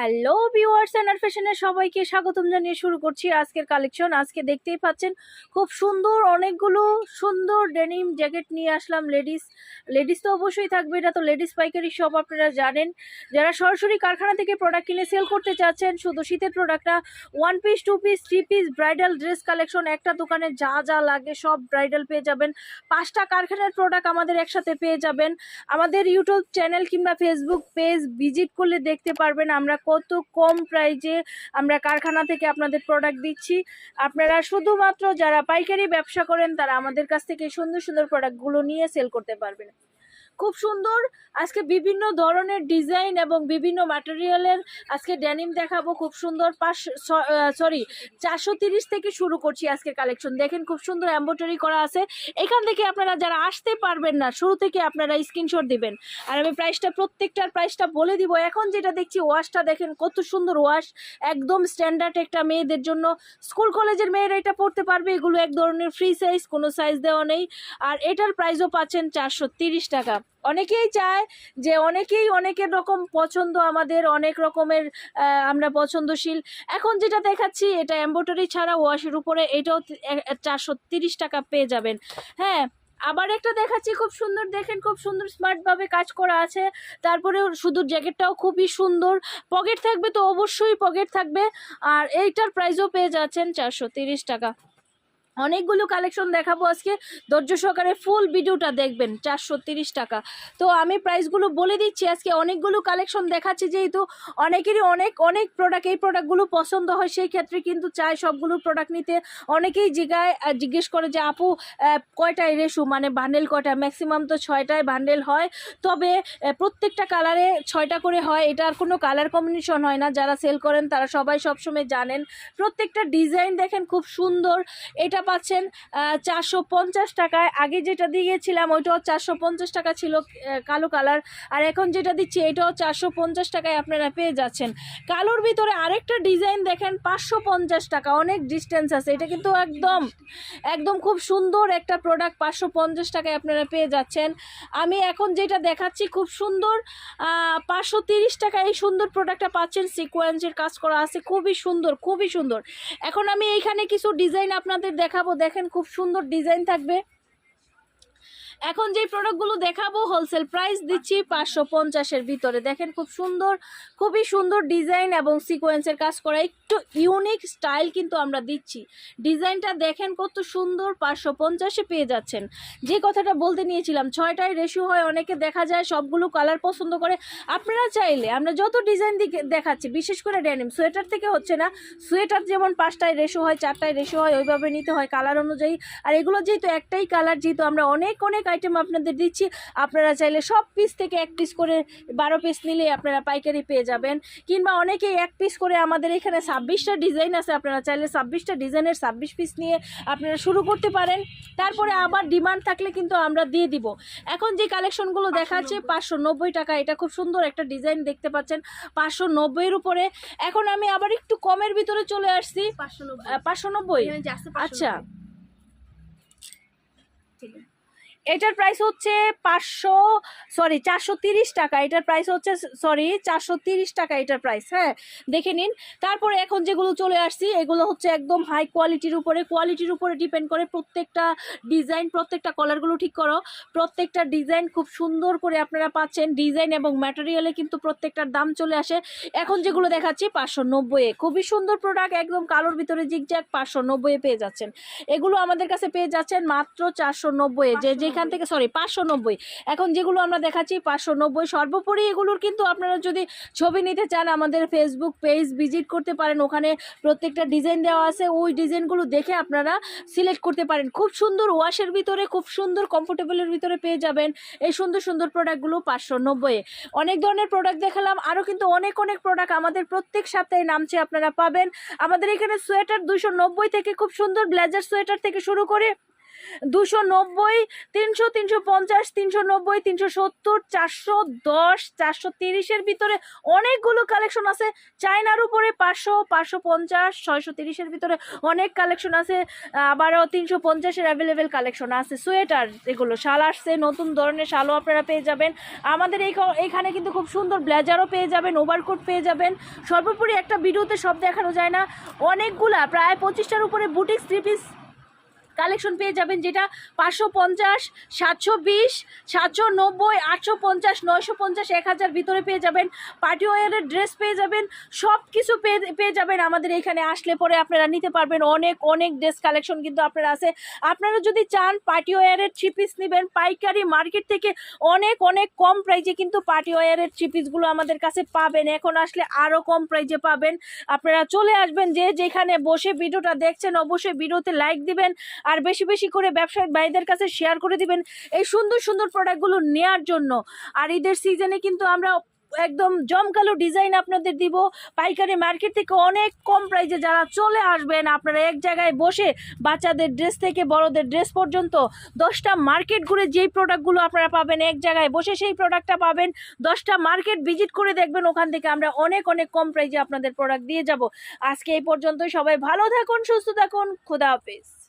Hello viewers and ফ্যাশনের সবাইকে স্বাগতম জানিয়ে শুরু করছি আজকের কালেকশন আজকে দেখতেই পাচ্ছেন, খুব সুন্দর অনেকগুলো সুন্দর ডেনিম জ্যাকেট নিয়ে আসলাম লেডিস লেডিস তো অবশ্যই থাকবে, এটা তো লেডিস পাইকারি শপ আপনারা জানেন। যারা সরাসরি কারখানা থেকে প্রোডাক্ট কিনে সেল করতে চাচ্ছেন, শুধু শীতের প্রোডাক্টটা one piece two piece three piece bridal dress collection একটা দোকানে যা যা লাগে সব ব্রাইডাল পেয়ে যাবেন। পাঁচটা কারখানার প্রোডাক্ট আমাদের একসাথে পেয়ে যাবেন। আমাদের ইউটিউব চ্যানেল কিংবা ফেসবুক পেজ ভিজিট করলে দেখতে পারবেন, আমরা কত কম প্রাইজে আমরা কারখানা থেকে আপনাদের প্রোডাক্ট দিচ্ছি। আপনারা শুধুমাত্র যারা পাইকারি ব্যবসা করেন, তারা আমাদের কাছ থেকে সুন্দর সুন্দর প্রোডাক্টগুলো নিয়ে সেল করতে পারবেন। খুব সুন্দর। আজকে বিভিন্ন ধরনের ডিজাইন এবং বিভিন্ন ম্যাটেরিয়ালের আজকে ড্যানিম দেখাবো। খুব সুন্দর পাঁচ সরি চারশো থেকে শুরু করছি আজকে কালেকশন দেখেন খুব সুন্দর এম্ব্রয়ডারি করা আছে। এখান থেকে আপনারা যারা আসতে পারবেন না, শুরু থেকে আপনারা স্ক্রিনশট দিবেন। আর আমি প্রাইসটা প্রত্যেকটার প্রাইসটা বলে দিব। এখন যেটা দেখছি ওয়াশটা দেখেন কত সুন্দর ওয়াশ একদম স্ট্যান্ডার্ড একটা মেয়েদের জন্য। স্কুল কলেজের মেয়েরা এটা পড়তে পারবে। এগুলো এক ধরনের ফ্রি সাইজ কোনো সাইজ দেওয়া নেই। আর এটার প্রাইসও পাচ্ছেন চারশো টাকা। অনেকেই চায় যে অনেকেই অনেকের রকম পছন্দ, আমাদের অনেক রকমের আমরা পছন্দশীল। এখন যেটা দেখাচ্ছি, এটা এম্ব্রয়ডারি ছাড়া ওয়াশের উপরে এটাও চারশো টাকা পেয়ে যাবেন। হ্যাঁ আবার একটা দেখাচ্ছি, খুব সুন্দর, দেখেন খুব সুন্দর স্মার্টভাবে কাজ করা আছে। তারপরে শুধু জ্যাকেটটাও খুবই সুন্দর। পকেট থাকবে তো অবশ্যই পকেট থাকবে। আর এইটার প্রাইসও পেয়ে যাচ্ছেন চারশো টাকা। অনেকগুলো কালেকশন দেখাবো আজকে। ধৈর্য সহকারে ফুল ভিডিওটা দেখবেন, চারশো টাকা। তো আমি প্রাইসগুলো বলে দিচ্ছি, আজকে অনেকগুলো কালেকশন দেখাচ্ছি যেহেতু অনেকেরই অনেক অনেক প্রোডাক্ট এই প্রোডাক্টগুলো পছন্দ হয়, সেই ক্ষেত্রে কিন্তু চায় সবগুলো প্রোডাক্ট নিতে। অনেকেই জিগায় জিজ্ঞেস করে যে, আপু কয়টায় রেশু? মানে বান্ডেল কয়টা? ম্যাক্সিমাম তো ছয়টায় বান্ডেল হয়। তবে প্রত্যেকটা কালারে ছয়টা করে হয়। এটার কোনো কালার কম্বিনেশন হয় না। যারা সেল করেন, তারা সবাই সবসময় জানেন। প্রত্যেকটা ডিজাইন দেখেন, খুব সুন্দর। এটা পাচ্ছেন চারশো পঞ্চাশ টাকায়। আগে যেটা দিয়েছিলাম, ওইটাও চারশো পঞ্চাশ টাকা ছিল কালো কালার। আর এখন যেটা দিচ্ছি, এটাও চারশো পঞ্চাশ টাকায় আপনারা পেয়ে যাচ্ছেন। কালোর ভিতরে আরেকটা ডিজাইন দেখেন, পাঁচশো পঞ্চাশ টাকা। অনেক ডিস্টেন্স আছে। এটা কিন্তু একদম একদম খুব সুন্দর একটা প্রোডাক্ট পাঁচশো পঞ্চাশ টাকায় আপনারা পেয়ে যাচ্ছেন। আমি এখন যেটা দেখাচ্ছি, খুব সুন্দর পাঁচশো তিরিশ টাকায় এই সুন্দর প্রোডাক্টটা পাচ্ছেন। সিকোয়েন্সের কাজ করা আছে, খুবই সুন্দর খুবই সুন্দর। এখন আমি এইখানে কিছু ডিজাইন আপনাদের দেখাবো। দেখেন খুব সুন্দর ডিজাইন থাকবে। এখন যে প্রোডাক্টগুলো দেখাবো হোলসেল প্রাইস দিচ্ছি পাঁচশো পঞ্চাশের ভিতরে। দেখেন খুব সুন্দর, খুবই সুন্দর ডিজাইন এবং সিকোয়েন্সের কাজ করা। একটু ইউনিক স্টাইল কিন্তু আমরা দিচ্ছি। ডিজাইনটা দেখেন কত সুন্দর, পাঁচশো পঞ্চাশে পেয়ে যাচ্ছেন। যে কথাটা বলতে নিয়েছিলাম, ছয়টায় রেশিও হয়, অনেকে দেখা যায় সবগুলো কালার পছন্দ করে। আপনারা চাইলে, আমরা যত ডিজাইন দিকে দেখাচ্ছি, বিশেষ করে ড্যানিম সোয়েটার থেকে হচ্ছে না সোয়েটার যেমন পাঁচটায় রেশো হয়, চারটায় রেশো হয়, ওইভাবে নিতে হয় কালার অনুযায়ী। আর এগুলো যেহেতু একটাই কালার যেহেতু আমরা অনেক অনেক আইটেম আপনাদের দিচ্ছি। আপনারা চাইলে সব পিস থেকে এক পিস করে বারো পিস নিলে আপনারা পাইকারি পেয়ে যাবেন। কিংবা অনেকেই এক পিস করে আমাদের এখানে ছাব্বিশটা ডিজাইন আছে আপনারা চাইলে ছাব্বিশটা ডিজাইনের ছাব্বিশ পিস নিয়ে আপনারা শুরু করতে পারেন। তারপরে আবার ডিমান্ড থাকলে কিন্তু আমরা দিয়ে দিব। এখন যে কালেকশনগুলো দেখাচ্ছে পাঁচশো নব্বই টাকা এটা খুব সুন্দর একটা ডিজাইন দেখতে পাচ্ছেন পাঁচশো নব্বইয়ের উপরে। এখন আমি আবার একটু কমের ভিতরে চলে আসছি। পাঁচশো নব্বই। আচ্ছা। ঠিক আছে। এটার প্রাইস হচ্ছে পাঁচশো সরি চারশো তিরিশ টাকা। এটার প্রাইস হচ্ছে সরি চারশো তিরিশ টাকা এটার প্রাইস হ্যাঁ? দেখে নিন। তারপরে এখন যেগুলো চলে আসছি, এগুলো হচ্ছে একদম হাই কোয়ালিটির উপরে। কোয়ালিটির উপরে ডিপেন্ড করে প্রত্যেকটা ডিজাইন প্রত্যেকটা কলারগুলো ঠিক করো। প্রত্যেকটা ডিজাইন খুব সুন্দর করে আপনারা পাচ্ছেন। ডিজাইন এবং ম্যাটেরিয়ালে কিন্তু প্রত্যেকটার দাম চলে আসে। এখন যেগুলো দেখাচ্ছি, পাঁচশো নব্বইয়ে খুবই সুন্দর প্রোডাক্ট একদম কালোর ভিতরে জিগজ্যাগ পাঁচশো নব্বইয়ে পেয়ে যাচ্ছেন। এগুলো আমাদের কাছে পেয়ে যাচ্ছেন মাত্র চারশো নব্বইয়ে যে যেখান থেকে সরি পাঁচশো নব্বই। এখন যেগুলো আমরা দেখাচ্ছি, পাঁচশো নব্বই সর্বোপরি এগুলোর কিন্তু আপনারা যদি ছবি নিতে চান, আমাদের ফেসবুক পেজ ভিজিট করতে পারেন, ওখানে প্রত্যেকটা ডিজাইন দেওয়া আছে, ওই ডিজাইনগুলো দেখে আপনারা সিলেক্ট করতে পারেন। খুব সুন্দর ওয়াশের ভিতরে, খুব সুন্দর কমফোর্টেবলের ভিতরে পেয়ে যাবেন এই সুন্দর সুন্দর প্রোডাক্টগুলো পাঁচশো নব্বইয়ে অনেক ধরনের প্রোডাক্ট দেখালাম আরও কিন্তু অনেক অনেক প্রোডাক্ট আমাদের প্রত্যেক সপ্তাহে নামছে আপনারা পাবেন। আমাদের এখানে সোয়েটার দুশো থেকে, খুব সুন্দর ব্লেজার সোয়েটার থেকে শুরু করে দুশো নব্বই, তিনশো তিনশো পঞ্চাশ, তিনশো নব্বই, তিনশো সত্তর, চারশো দশ, চারশো তিরিশের ভিতরে অনেকগুলো কালেকশন আছে। চায়নার উপরে পাঁচশো পাঁচশো পঞ্চাশ, ছয়শো তিরিশের ভিতরে অনেক কালেকশন আছে। আবারও তিনশো পঞ্চাশের অ্যাভেলেবেল কালেকশন আছে। সোয়েটার এগুলো, শাল আসছে, নতুন ধরনের শালও আপনারা পেয়ে যাবেন। আমাদের এই এইখানে কিন্তু খুব সুন্দর ব্লেজারও পেয়ে যাবেন ওভারকোট পেয়ে যাবেন। সর্বোপরি একটা ভিডিওতে সব দেখানো যায় না। অনেকগুলা, প্রায় পঁচিশটার উপরে বুটিক থ্রি পিস কালেকশন পেয়ে যাবেন, যেটা পাঁচশো পঞ্চাশ, সাতশো বিশ, সাতশো নব্বই, আটশো পঞ্চাশ, নয়শো পঞ্চাশ, এক হাজার ভিতরে পেয়ে যাবেন। পার্টি ওয়ারের ড্রেস পেয়ে যাবেন সব কিছু পেয়ে পেয়ে যাবেন আমাদের এখানে। আসলে পরে আপনারা নিতে পারবেন অনেক অনেক ড্রেস কালেকশন কিন্তু আপনারা আছে। আপনারা যদি চান পার্টি ওয়ারের থ্রি পিস নেবেন, পাইকারি মার্কেট থেকে অনেক অনেক কম প্রাইজে কিন্তু পার্টি ওয়ারের থ্রি পিসগুলো আমাদের কাছে পাবেন। এখন আসলে আরও কম প্রাইজে পাবেন। আপনারা চলে আসবেন যে যেখানে বসে ভিডিওটা দেখছেন, অবশ্যই ভিডিওতে লাইক দিবেন। আর বেশি বেশি করে ব্যবসায়ী ভাইদের কাছে শেয়ার করে দিবেন এই সুন্দর সুন্দর প্রোডাক্টগুলো নেয়ার জন্য। আর ঈদের সিজনে কিন্তু আমরা একদম জমকালো ডিজাইন আপনাদের দিব। পাইকারি মার্কেট থেকে অনেক কম প্রাইসে যারা চলে আসবেন, আপনারা এক জায়গায় বসে বাচ্চাদের ড্রেস থেকে বড়দের ড্রেস পর্যন্ত দশটা মার্কেট ঘুরে যেই প্রোডাক্টগুলো আপনারা পাবেন, এক জায়গায় বসে সেই প্রোডাক্টটা পাবেন, দশটা মার্কেট ভিজিট করে দেখবেন, ওখান থেকে আমরা অনেক অনেক কম প্রাইসে আপনাদের প্রোডাক্ট দিয়ে যাব। আজকে এই পর্যন্তই, সবাই ভালো থাকুন, সুস্থ থাকুন, খোদা হাফিজ।